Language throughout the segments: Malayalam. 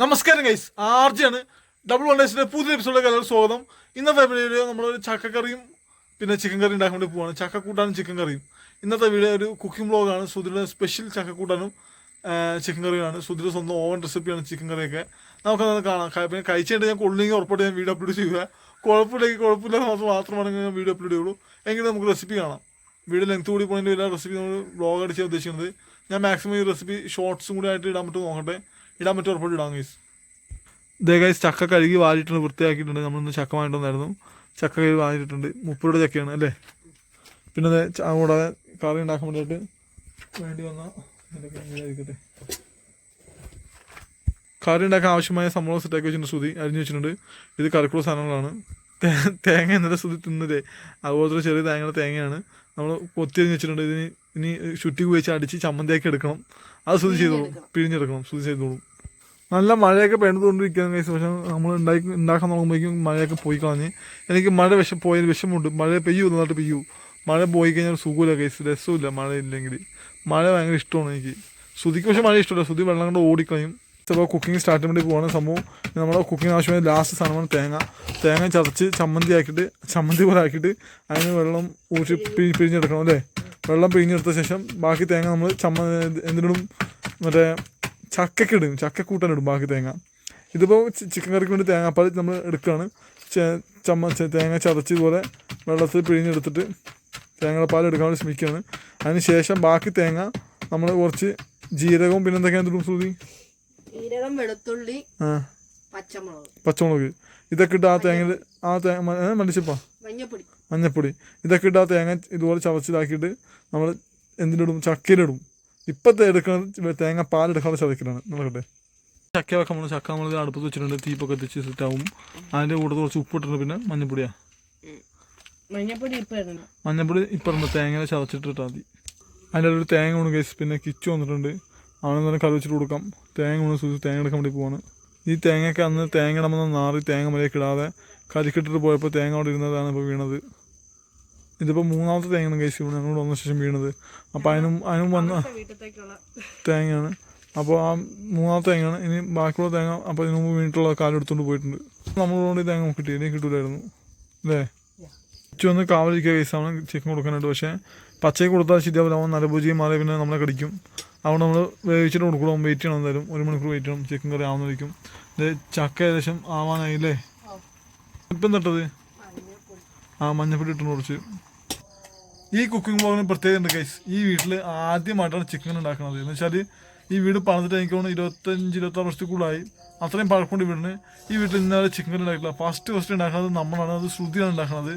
നമസ്കാരം ഗൈസ് ആർജിയാണ് ഡബിൾ വൺ ഡേസിന്റെ പുതിയ എപ്പിസോഡിലേക്ക് എല്ലാവരും സ്വാഗതം. ഇന്നത്തെ വീഡിയോ നമ്മളൊരു ചക്കക്കറിയും പിന്നെ ചിക്കൻ കറി ഉണ്ടാക്കാൻ വേണ്ടി പോവാണ്. ചക്ക കൂട്ടാനും ചിക്കൻ കറിയും ഇന്നത്തെ വീഡിയോ ഒരു കുക്കിംഗ് ബ്ലോഗാണ് സുധിയുടെ സ്പെഷ്യൽ ചക്ക കൂട്ടാനും ചിക്കൻ കറിയാണ് സുധിയുടെ സ്വന്തം ഓവൻ റെസിപ്പിയാണ് ചിക്കൻ കറിയൊക്കെ നമുക്കത് കാണാം. പിന്നെ കഴിച്ചിട്ട് ഞാൻ കൊള്ളിങ്ങി ഉറപ്പായിട്ട് ഞാൻ വീഡിയോ അപ്ലോഡ് ചെയ്യുക. കുഴപ്പമില്ലെങ്കിൽ കുഴപ്പമില്ല മാത്രം മാത്രമാണെങ്കിൽ ഞാൻ വീഡിയോ അപ്ലോഡ് ചെയ്യുള്ളൂ. എങ്കിലും നമുക്ക് റെസിപ്പി കാണാം. വീഡിയോ ലെങ്ത് കൂടി പോയതിന്റെ എല്ലാ റെസിപ്പി നമ്മൾ ബ്ലോഗ് അടിച്ചാൽ ഉദ്ദേശിക്കുന്നത്. ഞാൻ മാക്സിമം ഈ റെസിപ്പി ഷോർട്സും കൂടി ആയിട്ട് ഇടാൻ പറ്റും നോക്കട്ടെ. ഇടാൻ പറ്റും ഉറപ്പായിട്ട് ഇടാം ഗൈസ് ദേ ഗൈസ് ചക്ക കഴുകി വാരിയിട്ടുണ്ട് വൃത്തിയാക്കിയിട്ടുണ്ട്. നമ്മളിന്ന് ചക്ക വാങ്ങിയിട്ടുണ്ടായിരുന്നു. ചക്ക കഴുകി വാങ്ങിയിട്ടുണ്ട് മുപ്പത് ചക്കയാണ് അല്ലേ? പിന്നെ കൂടാതെ കറി ഉണ്ടാക്കാൻ വേണ്ടിയിട്ട് വേണ്ടി വന്ന കറി ഉണ്ടാക്കാൻ ആവശ്യമായ സംഭവം സെറ്റാക്കി വെച്ചിട്ടുണ്ട് ശ്രുതി. അരിഞ്ഞു വെച്ചിട്ടുണ്ട്. ഇത് കറിക്കുള്ള സാധനങ്ങളാണ്. തേങ്ങ എന്നിട്ട് ശ്രുതി തിന്നില്ലേ? അതുപോലത്തെ ചെറിയ തേങ്ങയുടെ തേങ്ങയാണ്. നമ്മൾ കൊത്തി അരിഞ്ഞു വെച്ചിട്ടുണ്ട്. ഇതിന് ഇനി ചുറ്റി ഉപയോഗിച്ച് അടിച്ച് ചമ്മന്തിയാക്കി എടുക്കണം. അത് ശ്രുതി ചെയ്തോളും. പിഴിഞ്ഞെടുക്കണം. ശ്രുതി ചെയ്തോളും. നല്ല മഴയൊക്കെ പെയ്തുകൊണ്ടിരിക്കുകയാണ് കേസ് പക്ഷെ നമ്മൾ ഉണ്ടാക്കി ഉണ്ടാക്കാൻ തുടങ്ങുമ്പോഴേക്കും മഴയൊക്കെ പോയി കളഞ്ഞ് എനിക്ക് മഴ വിഷം പോയതിന് വിഷമമുണ്ട്. മഴ പെയ്യൂ നന്നായിട്ട് പെയ്യൂ. മഴ പോയി കഴിഞ്ഞാൽ സുഖമില്ല കേസ് രസമില്ല മഴ ഇല്ലെങ്കിൽ മഴ ഭയങ്കര ഇഷ്ടമാണ് എനിക്ക്. ശ്രുതിക്ക് പക്ഷേ മഴ ഇഷ്ടമല്ല. ശ്രുതി വെള്ളം കൊണ്ട് ഓടിക്കളയും. ചിലപ്പോൾ കുക്കിംഗ് സ്റ്റാർട്ട് വേണ്ടി പോകുന്ന സംഭവം. നമ്മുടെ കുക്കിംഗ് ആവശ്യമായ ലാസ്റ്റ് സാധനമാണ് തേങ്ങ. തേങ്ങ ചതച്ച് ചമ്മന്തി ആക്കിയിട്ട് ചമ്മന്തി പോലെ ആക്കിയിട്ട് അതിന് വെള്ളം ഊറ്റി പിഴി പിഴിഞ്ഞെടുക്കണം അല്ലേ? വെള്ളം പിഴിഞ്ഞെടുത്ത ശേഷം ബാക്കി തേങ്ങ നമ്മൾ ചമ്മ എന്തിനും മറ്റേ ചക്കക്കിടും. ചക്കക്കൂട്ടാനിടും ബാക്കി തേങ്ങ. ഇതിപ്പോൾ ചിക്കൻ കറിക്ക് വേണ്ടി തേങ്ങാപ്പാൽ നമ്മൾ എടുക്കുകയാണ് ചമ്മ തേങ്ങ ചതച്ച് ഇതുപോലെ വെള്ളത്തിൽ പിഴിഞ്ഞെടുത്തിട്ട് തേങ്ങയുടെ പാൽ എടുക്കാൻ വേണ്ടി ശ്രമിക്കുകയാണ്. അതിന് ശേഷം ബാക്കി തേങ്ങ നമ്മൾ കുറച്ച് ജീരകവും പിന്നെ എന്തൊക്കെയാണ് ഇടും ശ്രുതി? ജീരകം വെളുത്തുള്ളി പച്ചമുളക്. പച്ചമുളക്. ഇതൊക്കെ ഇട്ട് ആ തേങ്ങ ആ തേങ്ങ മല്ലിച്ചപ്പ? മഞ്ഞപ്പൊടി. മഞ്ഞപ്പൊടി. ഇതൊക്കെ ഇട്ട് ആ തേങ്ങ ഇതുപോലെ ചതച്ചിലാക്കിയിട്ട് നമ്മൾ എന്തിനിടും? ചക്കയിലിടും. ഇപ്പത്തെ എടുക്കുന്നത് തേങ്ങ പാലെടുക്കാതെ ചതക്കലാണ്. നടക്കട്ടെ. ചക്ക വെക്കാൻ നമ്മൾ ചക്ക നമ്മൾ അടുപ്പത്ത് വെച്ചിട്ടുണ്ട്. തീപ്പൊക്കെ എത്തിച്ച് സെറ്റാവും അതിന്റെ കൂടെ കുറച്ച് ഉപ്പിട്ടുണ്ട് പിന്നെ മഞ്ഞപ്പൊടിയാ. മഞ്ഞപ്പൊടി മഞ്ഞപ്പൊടി ഇപ്പറുണ്ട് തേങ്ങ ചതച്ചിട്ടിട്ടാ മതി. അതിന്റെ ഒരു തേങ്ങ ഉണ്ട് കേസ് പിന്നെ കിച്ചു വന്നിട്ടുണ്ട്. അവനെ തന്നെ കറി വെച്ചിട്ട് കൊടുക്കാം. തേങ്ങ കൊണ്ട് സൂചിച്ച് തേങ്ങ എടുക്കാൻ വേണ്ടി പോവാണ്. ഈ തേങ്ങയൊക്കെ അന്ന് തേങ്ങ ഇടമെന്ന് നാറി തേങ്ങ മലയൊക്കെ ഇടാതെ കരിക്കിട്ടിട്ട് പോയപ്പോൾ തേങ്ങ അവിടെ ഇരുന്നതാണ് ഇപ്പോൾ വീണത്. ഇതിപ്പോൾ മൂന്നാമത്തെ തേങ്ങയാണ് കേസ് വീണത് ഞങ്ങളോട് വന്ന ശേഷം വീണത്. അപ്പോൾ അതിനും അതിനും വന്ന തേങ്ങയാണ്. അപ്പോൾ ആ മൂന്നാമത്തെ തേങ്ങയാണ്. ഇനി ബാക്കിയുള്ള തേങ്ങ അപ്പോൾ ഇതിനു മുമ്പ് വീണിട്ടുള്ള കാലം എടുത്തുകൊണ്ട് പോയിട്ടുണ്ട്. നമ്മളോട് ഈ തേങ്ങ കിട്ടി. ഇനി കിട്ടൂലായിരുന്നു. അല്ലേ? ഉച്ച വന്ന് കാവലിരിക്കുക കേസാണ് ചിക്കൻ കൊടുക്കാനായിട്ട്. പക്ഷേ പച്ചയ്ക്ക് കൊടുത്താൽ ശരിയാവില്ല. അവൻ നരഭുജിയും മാറി പിന്നെ നമ്മളെ കടിക്കും. അതുകൊണ്ട് നമ്മൾ വേവിച്ചിട്ട് കൊടുക്കണം വെയിറ്റ് ചെയ്യണം എന്തായാലും. ഒരു മണിക്കൂർ വെയിറ്റ് ചെയ്യണം. ചിക്കൻ കറി ആവുന്നതായിരിക്കും. ഇത് ചക്ക ഏകദേശം ആവാനായില്ലേ? ഇപ്പം തട്ടത് ആ മഞ്ഞപ്പൊടി ഇട്ട് കുറച്ച്. ഈ കുക്കിംഗ് ബ്ലോഗിന് പ്രത്യേകത ഉണ്ട് കൈസ് ഈ വീട്ടിൽ ആദ്യമായിട്ടാണ് ചിക്കൻ ഉണ്ടാക്കുന്നത്. എന്ന് വെച്ചാൽ ഈ വീട് പണിതിട്ട് എനിക്ക് തോന്നുന്നു ഇരുപത്തഞ്ച് ഇരുപത്താറ് വർഷത്തിൽ കൂടുതലായി അത്രയും പഴക്കൊണ്ട് വീടിന്. ഈ വീട്ടിൽ ഇന്നലെ ചിക്കൻ കറി ഉണ്ടാക്കില്ല ഫസ്റ്റ് ഫസ്റ്റ് ഉണ്ടാക്കുന്നത് നമ്മളാണ്. അത് ശ്രുതിയാണ് ഉണ്ടാക്കുന്നത്.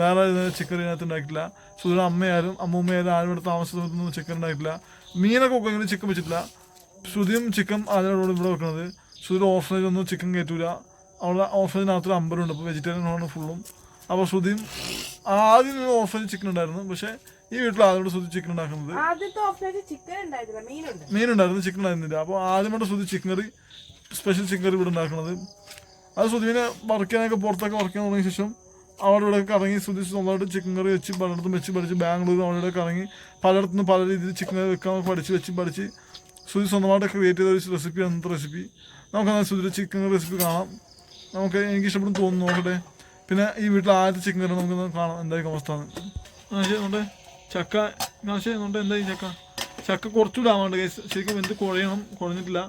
വേറെ ചിക്കൻ ഇതിനകത്ത് ഉണ്ടാക്കില്ല ശ്രുതിയുടെ അമ്മയായാലും അമ്മൂമ്മയായാലും ആരും ഇവിടെ താമസ ചിക്കൻ ഉണ്ടാക്കില്ല മീനൊക്കെ വെക്കും. ഇങ്ങനെ ചിക്കൻ വെച്ചിട്ടില്ല. ശ്രുതിയും ചിക്കൻ അതിനോട് ഇവിടെ വെക്കുന്നത്. ശ്രുതിയുടെ ഓഫ്സൈഡ് ഒന്നും ചിക്കൻ കയറ്റൂല. അവളുടെ ഓർഫനേജിനകത്തൊരു അമ്പലമുണ്ട് അപ്പോൾ വെജിറ്റേറിയൻ ആണ് ഫുള്ളും അപ്പോൾ ശ്രുതിയും ആദ്യം ഓഫ്സൈഡ് ചിക്കൻ ഉണ്ടായിരുന്നു. പക്ഷേ ഈ വീട്ടിൽ ആദ്യമായിട്ട് ശ്രുതി ചിക്കൻ ഉണ്ടാക്കുന്നത്. മീൻ ഉണ്ടായിരുന്നു ചിക്കൻ ഉണ്ടായിരുന്നില്ല. അപ്പോൾ ആദ്യമായിട്ട് Shruti chicken curry special chicken curry ഇവിടെ ഉണ്ടാക്കുന്നത്. അത് ശ്രുതിനെ ചെയ്യാനൊക്കെ പുറത്തൊക്കെ വർക്ക് ചെയ്യാൻ തുടങ്ങിയ ശേഷം അവിടെ ഇവിടെ കറങ്ങി ശ്രുതി സ്വന്തമായിട്ട് ചിക്കൻ കറി വെച്ച് പലയിടത്തും വെച്ച് പഠിച്ച് ബാംഗ്ലൂർ അവിടെ കറങ്ങി പലയിടത്തുനിന്ന് പല രീതിയിൽ ചിക്കൻ കറി വെക്കാൻ പഠിച്ച് വെച്ച് പഠിച്ച് സുധി സ്വന്തമായിട്ട് ക്രിയേറ്റ് ചെയ്ത റെസിപ്പി അന്നത്തെ റെസിപ്പി നമുക്ക് സുധിയുടെ ചിക്കൻ കറി റെസിപ്പി കാണാം. നമുക്ക് എനിക്ക് ഇഷ്ടപ്പെടും തോന്നുന്നു നോക്കട്ടെ. പിന്നെ ഈ വീട്ടിൽ ആദ്യത്തെ ചിക്കൻ കറി നമുക്ക് കാണാം. എന്തായിരിക്കും അവസ്ഥ ആ ചെയ്യുന്നുണ്ട് ചക്ക. കാശേ ചെയ്യുന്നുണ്ട് എന്തായി ചക്ക? ചക്ക കുറച്ചുകൂടെ ആവാണ്ട് കേസ് ശരിക്കും എന്ത് കുഴയണം. കുഴഞ്ഞിട്ടില്ല.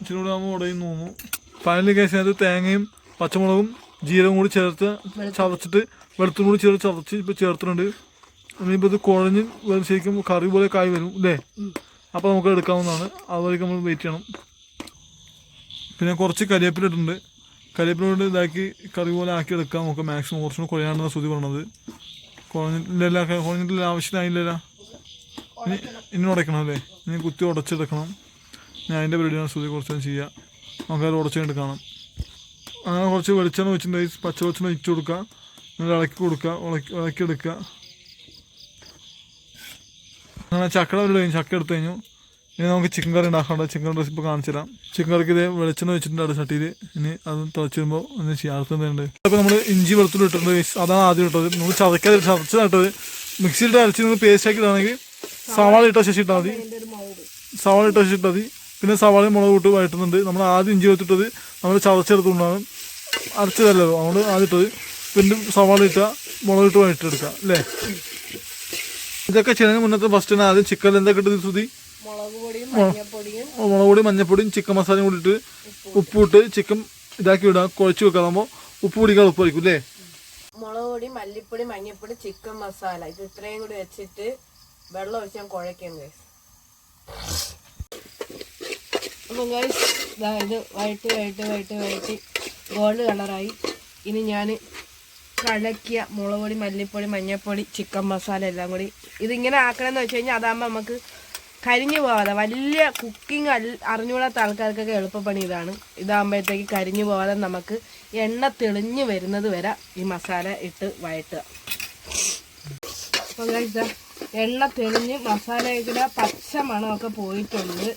ഇച്ചിരി കൂടെ ആകുമ്പോൾ ഉടയും തോന്നുന്നു ഫൈനലി കേസ് അതിനകത്ത് തേങ്ങയും പച്ചമുളകും ജീരകം കൂടി ചേർത്ത് ചതച്ചിട്ട് വെളുത്തും കൂടി ചേർത്ത് ചതച്ച് ഇപ്പോൾ ചേർത്തിട്ടുണ്ട്. ഇനിയിപ്പോൾ ഇത് കുഴഞ്ഞ് വരും ശരിക്കും കറി പോലെ കായ് വരും അല്ലേ അപ്പോൾ നമുക്ക് എടുക്കാവുന്നതാണ്. അതുവരെ നമ്മൾ വെയിറ്റ് ചെയ്യണം. പിന്നെ കുറച്ച് കരിവേപ്പില ഇട്ടിട്ടുണ്ട്. കരിവേപ്പില കൊണ്ട് ഇതാക്കി കറി പോലെ ആക്കി എടുക്കാം. നമുക്ക് മാക്സിമം കുറച്ചുകൂടി കുഴയാണെന്നാണ് ശ്രുതി പറഞ്ഞത്. കുഴഞ്ഞിട്ടില്ല കുഴഞ്ഞിട്ടില്ല ആവശ്യമായില്ലല്ലോ ഇനി ഇനി ഉടയ്ക്കണം അല്ലേ? ഇനി കുത്തി ഉടച്ചെടുക്കണം. ഞാൻ അതിന്റെ പരിപാടിയാണ് ശ്രുതി കുറച്ചും ചെയ്യുക നമുക്കത് ഉടച്ചെടുത്ത് കാണാം. അങ്ങനെ കുറച്ച് വെളിച്ചെണ്ണ വെച്ചിട്ടുണ്ടെങ്കിൽ പച്ച വെളിച്ചെണ്ണ ഇച്ചു കൊടുക്കുക എന്നിട്ട് ഇളക്കി കൊടുക്കുക ഇളക്കി ഇളക്കിയെടുക്കുക അങ്ങനെ ചക്കട ഒരു കഴിഞ്ഞു. ചക്ക എടുത്തു കഴിഞ്ഞു. ഇനി നമുക്ക് ചിക്കൻ കറി ഉണ്ടാക്കാണ്ട് ചിക്കൻ റെസിപ്പി കാണിച്ചു തരാം. ചിക്കൻ കറിക്ക് ഇത് വെളിച്ചെണ്ണ വെച്ചിട്ടുണ്ട് അടുത്ത ചട്ടിയിൽ. ഇനി അത് തിളച്ച് വരുമ്പോൾ ഒന്ന് ചെയ്യാറുണ്ട് അപ്പോൾ നമ്മൾ ഇഞ്ചി വെളുത്തുള്ളി ഇട്ടിട്ടുണ്ട്. അതാണ് ആദ്യം ഇട്ടത്. നമ്മൾ ചതക്കാതെ ചതച്ച് നട്ടത്. മിക്സിയിലിട്ട് അരച്ച് നിങ്ങൾ പേസ്റ്റ് ആക്കി ഇടാണെങ്കിൽ സവാള ഇട്ട ശേഷം ഇട്ടാൽ മതി. സവാള ഇട്ട ശേഷം ഇട്ടാൽ മതി. പിന്നെ സവാളയും മുളക് ഇട്ട് വഴറ്റുന്നുണ്ട്. നമ്മൾ ആദ്യം ഇഞ്ചി വെച്ചിട്ടത് നമ്മൾ ചതച്ചെടുത്തുകൊണ്ടാണ് അരച്ചതല്ലോ? അതുകൊണ്ട് ആദ്യത്തത് പിന്നെ സവാള ഇട്ട മുളക് ഇട്ട് വഴറ്റെടുക്കുക അല്ലേ? ഇതൊക്കെ ചെയ്യുന്നതിന് മുന്നത്തെ ഫസ്റ്റ് ആദ്യം ചിക്കൻ എന്തൊക്കെ ഇട്ടത് ശ്രുതി? മുളക് പൊടിയും മഞ്ഞപ്പൊടിയും. മുളക് പൊടി മഞ്ഞപ്പൊടിയും ചിക്കൻ മസാലയും കൂടി ഇട്ട് ഉപ്പിട്ട് ചിക്കൻ ഇതാക്കി വിടാം കുഴച്ച് വെക്കാതാകുമ്പോൾ ഉപ്പ് പിടിക്കാൻ ഉപ്പായിരിക്കും അല്ലേ? മുളക് പൊടി മല്ലിപ്പൊടി മഞ്ഞപ്പൊടി ചിക്കൻ മസാല ഇത് ഇത്രയും കൂടി വെച്ചിട്ട് വെള്ളം ഒഴിച്ച് ഞാൻ കുഴയ്ക്കാം ഗൈസ് അപ്പം ഗൈസ് ഇത് വഴറ്റി വഴറ്റി വഴറ്റി വഴറ്റി. ഗോൾഡ് കളറായി ഇനി ഞാൻ കലക്കിയ മുളക് പൊടി മല്ലിപ്പൊടി മഞ്ഞപ്പൊടി ചിക്കൻ മസാല എല്ലാം കൂടി. ഇതിങ്ങനെ ആക്കണമെന്ന് വെച്ച് കഴിഞ്ഞാൽ അതാകുമ്പോൾ നമുക്ക് കരിഞ്ഞു പോവാതെ വലിയ കുക്കിംഗ് അറിഞ്ഞുകൂടാത്ത ആൾക്കാർക്കൊക്കെ എളുപ്പപ്പണി ഇതാണ്. ഇതാകുമ്പോഴത്തേക്ക് കരിഞ്ഞു പോവാതെ നമുക്ക് എണ്ണ തെളിഞ്ഞു വരുന്നത് വരെ ഈ മസാല ഇട്ട് വഴട്ടുക അപ്പോൾ എണ്ണ തെളിഞ്ഞ് മസാലയുടെ പച്ച മണമൊക്കെ പോയിട്ടുണ്ട്.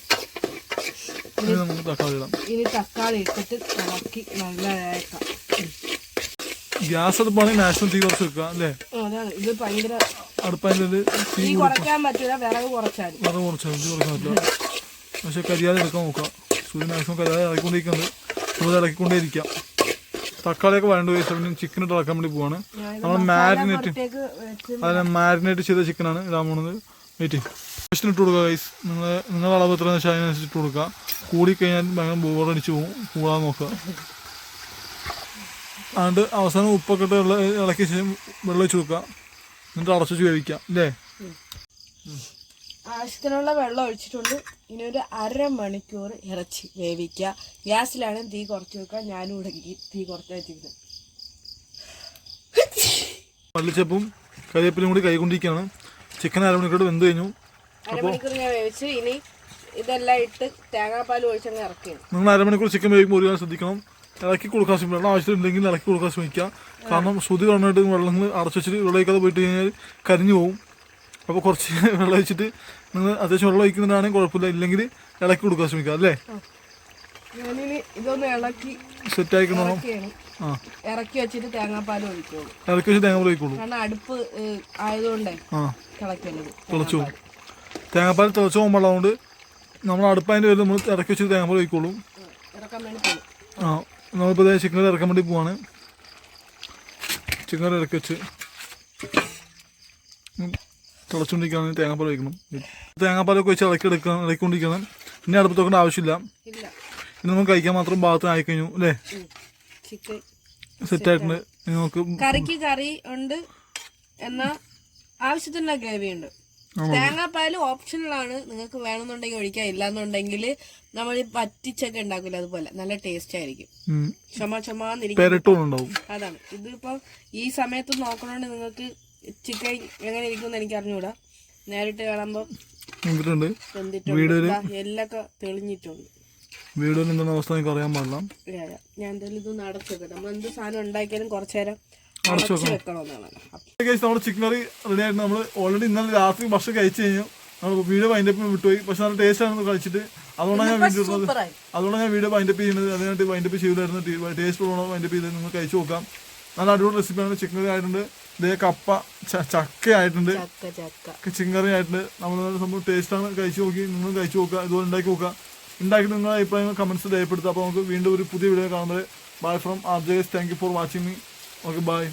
ഇനി തക്കാളി ഇട്ടിട്ട് ഇളക്കി നല്ല ഇളക്കാം ഗ്യാസ് അടുപ്പാണെങ്കിൽ നാഷണൽ തീ കുറച്ച് വെക്കുക അല്ലേ? അതാണ്. ഇത് ഭയങ്കര അടുപ്പതിന്റെ തീ തീ കുറയ്ക്കാൻ പറ്റില്ല വിറക് കുറച്ചാൽ. തീ പറ്റില്ല. പക്ഷെ കരിയാതെ എടുക്കാൻ നോക്കാം സൂര്യൻ മാക്സിമം കരിയാതെ ഇറക്കിക്കൊണ്ടിരിക്കുന്നത് നമ്മൾ ഇറക്കിക്കൊണ്ടേയിരിക്കാം തക്കാളിയൊക്കെ പോയി പിന്നെ ചിക്കൻ ഇട്ട് ഇളക്കാൻ വേണ്ടി പോവാണ്. നമ്മൾ മാരിനേറ്റ് അതെ മാരിനേറ്റ് ചെയ്ത ചിക്കനാണ് ഇടാൻ പോകുന്നത് വെയിറ്റ് ഇട്ട് കൊടുക്കുക ഗൈസ് നിങ്ങൾ നിങ്ങളുടെ അളവ് എത്ര വെച്ചാൽ അതിനനുസരിച്ച് ഇട്ട് കൊടുക്കുക. കൂടി കഴിഞ്ഞാൽ ഭയങ്കര ബോറടിച്ച് പോകും കൂടാതെ നോക്കുക. അതുകൊണ്ട് അവസാനം ഉപ്പൊക്കെ ഇട്ട് വെള്ളം ഇളക്കിയ ശേഷം വെള്ളം വെച്ച് കൊടുക്കുക. എന്നിട്ട് അടച്ചു വെച്ച് വേവിക്കാം അല്ലേ ആവശ്യത്തിനുള്ള വെള്ളം ഒഴിച്ചിട്ടുണ്ട്. ഇനി ഒരു അരമണിക്കൂർ ഇറച്ചി വേവിക്കുക. ഗ്യാസിലാണ് തീ കുറച്ച് വെക്കുക. ഞാനും ഇവിടെ തീ കുറച്ച് വെച്ചിരുന്നത് മല്ലിച്ചപ്പും കരിയപ്പിലും കൂടി കൈകൊണ്ടിരിക്കുകയാണ്. ചിക്കൻ അരമണിക്കൂർ വെന്ത് കഴിഞ്ഞു. അരമണിക്കൂർ ഞാൻ വേവിച്ച് ഇനി ഇതെല്ലാം ഇട്ട് തേങ്ങാപ്പാൽ ഒഴിച്ചങ്ങ് ഇറക്കി നിങ്ങൾ അരമണിക്കൂർ ചിക്കൻ വേവിക്കുമ്പോൾ ഒരുപാട് ശ്രദ്ധിക്കണം. ഇളക്കി കൊടുക്കാൻ ശ്രമിക്കണം ആവശ്യമുണ്ടെങ്കിൽ ഇളക്കി കൊടുക്കാൻ ശ്രമിക്കുക. കാരണം ശ്രുതി പറഞ്ഞിട്ട് വെള്ളങ്ങൾ അടച്ചു വെച്ചിട്ട് വെള്ളം ഒഴിക്കാതെ പോയിട്ട് കഴിഞ്ഞാൽ കരിഞ്ഞു പോകും അപ്പോൾ കുറച്ച് വെള്ളം ഒഴിച്ചിട്ട് നിങ്ങൾ അത്യാവശ്യം വെള്ളം ഒഴിക്കുന്നുണ്ടാണെങ്കിൽ കുഴപ്പമില്ല. ഇല്ലെങ്കിൽ ഇളക്കി കൊടുക്കാൻ ശ്രമിക്കുക. അല്ലേ? ഇതൊന്ന് ഇളക്കി സെറ്റ് ആയിക്കണോ? ഇറക്കി വെച്ചിട്ട് തേങ്ങാപ്പാൽ ഒഴിക്കുള്ളൂ. ഇറക്കി വെച്ച് തേങ്ങാപ്പാൽ ഒഴിക്കുള്ളൂ. കാരണം അടുപ്പ് ആയതുകൊണ്ടേ തിളച്ചു തേങ്ങാപ്പാൽ തിളച്ച് പോകുമ്പോൾ അതുകൊണ്ട് നമ്മൾ അടുപ്പതിന്റെ പേര് നമ്മൾ ഇറക്കി വെച്ച് തേങ്ങാപ്പാൽ ഒഴിക്കോളും ആ നമ്മളിപ്പോൾ ചിക്കൻ ഇറക്കാൻ വേണ്ടി പോവാണ്. ചിക്കൻ ഇറക്കി വെച്ച് തിളച്ചുകൊണ്ടിരിക്കുകയാണ്. തേങ്ങാപ്പാൽ വയ്ക്കണം തേങ്ങാപ്പാലൊക്കെ വെച്ച് ഇളക്കി എടുക്കാൻ ഇളക്കിക്കൊണ്ടിരിക്കണം ഇനി അടുപ്പത്ത് വെക്കേണ്ട ആവശ്യമില്ല. ഇനി നമുക്ക് കഴിക്കാൻ മാത്രം ഭാഗത്തിനായി കഴിഞ്ഞു അല്ലേ സെറ്റായിട്ടുണ്ട് നമുക്ക് കറിക്ക് കറി ഉണ്ട്. എന്നാ ആവശ്യത്തിനുള്ള ഗ്രേവി ഉണ്ട്. തേങ്ങാപ്പാൽ ആണ് നിങ്ങൾക്ക് വേണമെന്നുണ്ടെങ്കിൽ ഒഴിക്കാം. ഇല്ലാന്നുണ്ടെങ്കിൽ നമ്മൾ പറ്റിച്ചൊക്കെ ഉണ്ടാക്കില്ല അതുപോലെ. നല്ല ടേസ്റ്റ് ആയിരിക്കും. ചുമ ചുമാന്നിരിക്കും അതാണ്. ഇതിപ്പോ ഈ സമയത്ത് നോക്കണോണ്ട് നിങ്ങൾക്ക് ചിക്കൻ എങ്ങനെ ഇരിക്കും എനിക്ക് അറിഞ്ഞൂടാ നേരിട്ട് കാണുമ്പോ എല്ലാം എല്ലൊക്കെ തെളിഞ്ഞിട്ടുണ്ട്. എന്താണ് അവസ്ഥ എനിക്ക് അറിയാൻ പാടില്ല? യാ, യാ. ഞാൻ എന്തായാലും ഇതൊന്ന് അടച്ചു നമ്മൾ എന്ത് സാധനം ഉണ്ടാക്കിയാലും കുറച്ചു നേരം അടച്ചു നമ്മുടെ ചിക്കൻ കറി റെഡി ആയിട്ട് നമ്മൾ ഓൾറെഡി ഇന്നലെ രാത്രി ഭക്ഷണം കഴിച്ചു കഴിഞ്ഞു. നമ്മൾ വീഡിയോ വൈൻഡപ്പ് വിട്ടുപോയി. പക്ഷെ നല്ല ടേസ്റ്റ് ആണ് കഴിച്ചിട്ട് അതുകൊണ്ടാണ് ഞാൻ വീഡിയോ അതുകൊണ്ടാണ് ഞാൻ വീഡിയോ വൈൻഡപ്പ് ചെയ്യുന്നത്. അതിനായിട്ട് വൈൻഡപ്പ് ചെയ്തായിരുന്നു ടേസ്റ്റ് ഉള്ള വൈൻഡപ്പ് ചെയ്ത് നിങ്ങൾ കഴിച്ചു നോക്കാം. നല്ല അടിപൊളി റെസിപ്പിയാണ് ചിക്കൻ കറി ആയിട്ടുണ്ട്. ഇതേ കപ്പ ചക്ക ആയിട്ടുണ്ട്. ചക്ക ചക്ക. ചിക്കൻ കറി ആയിട്ടുണ്ട്. നമ്മൾ സംഭവം ടേസ്റ്റാണ് കഴിച്ചു നോക്കി. നിങ്ങൾ കഴിച്ചു നോക്കുക. ഇതുപോലെ ഉണ്ടാക്കി നോക്കുക. ഉണ്ടാക്കി നിങ്ങളുടെ അഭിപ്രായങ്ങൾ കമൻസ് രേഖപ്പെടുത്തുക. അപ്പോൾ നമുക്ക് വീണ്ടും ഒരു പുതിയ വീഡിയോ കാണുന്നത്. Bye from R J thank you for watching me okay bye